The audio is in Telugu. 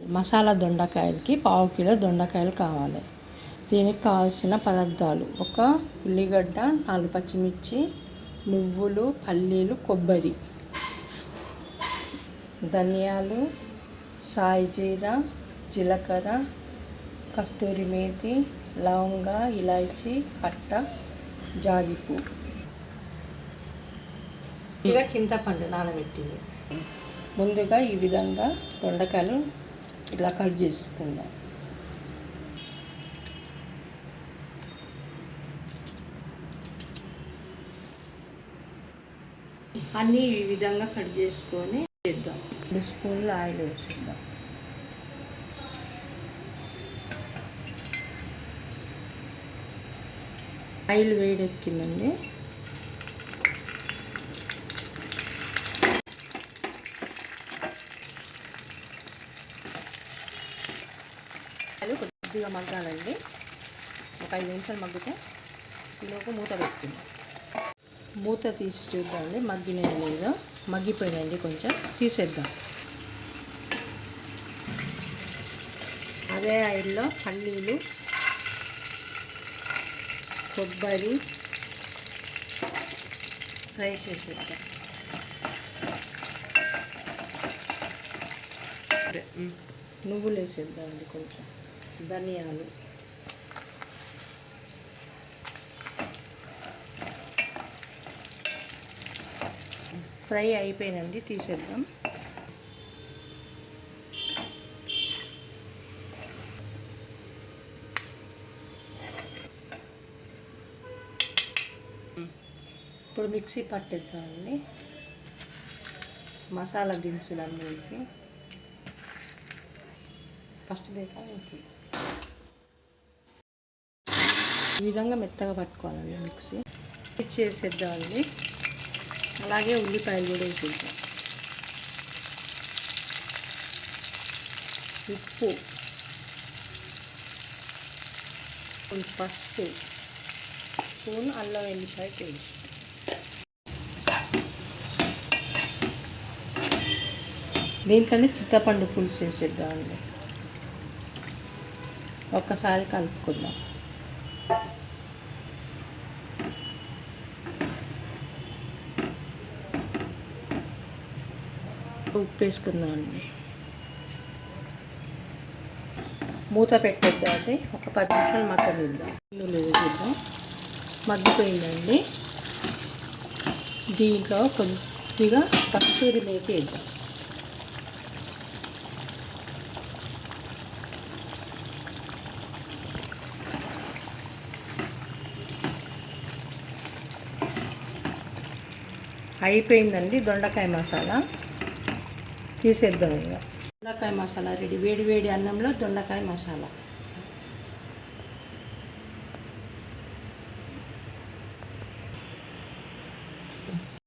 మసాలా దొండకాయలకి పావు కిలో దొండకాయలు కావాలి. దీనికి కావాల్సిన పదార్థాలు ఒక ఉల్లిగడ్డ నాలుగు పచ్చిమిర్చి నువ్వులు పల్లీలు కొబ్బరి ధనియాలు సాయిజీర జీలకర్ర కస్తూరి మేతి లవంగ ఇలాచి పట్ట జాజిపు ఇక చింతపండు నానబెట్టింది. ముందుగా ఈ విధంగా దొండకాయలు ఇలా కట్ చేసుకుందాం అన్నీ ఈ విధంగా కట్ చేసుకొని చేద్దాం. రెండు స్పూన్లు ఆయిల్ వేసుకుందాం ఆయిల్ వేడెక్కిందండి. మంచిగా మగ్గాలండి. ఒక ఐదు నిమిషాలు మగ్గితే ఈలోపు మూత పెట్టుకుందాం. మూత తీసి చూద్దామండి మగ్గినాయి లేదో? మగ్గిపోయినాయండి కొంచెం తీసేద్దాం. అదే ఆయిల్లో పల్లీలు కొబ్బరి ఫ్రై చేసేద్దాం నువ్వులు వేసేద్దామండి కొంచెం. ధనియాలు. ఫ్రై అయిపోయినండి తీసేద్దాం. ఇప్పుడు మిక్సీ పట్టేద్దామండి. మసాలా దినుసులు అన్నీ వేసి. ఫస్ట్ దేకా ఈ విధంగా మెత్తగా పట్టుకోవాలండి మిక్సీ. మిక్స్ చేసేద్దామండి. అలాగే ఉల్లిపాయలు కూడా వేసేద్దాం. ఉప్పు. పసుపు. స్పూన్ అల్లం వెల్లిపాయ పేస్ట్. దీనికన్నా చింతపండు పులుసు వేసేద్దామండి. ఒక్కసారి కలుపుకుందాం. ఉప్పు వేసుకుందామండి మూత పెట్టేద్దామండి ఒక పది నిమిషాలు మగ్గనిద్దాం ఇందులో వేసేద్దాం మగ్గిపోయిందండి. దీంట్లో కొద్దిగా కస్తూరి మేతి వేద్దాం. అయిపోయిందండి దొండకాయ మసాలా. తీసేద్దాం ఇక. దొండకాయ మసాలా రెడీ. వేడి వేడి అన్నంలో దొండకాయ మసాలా.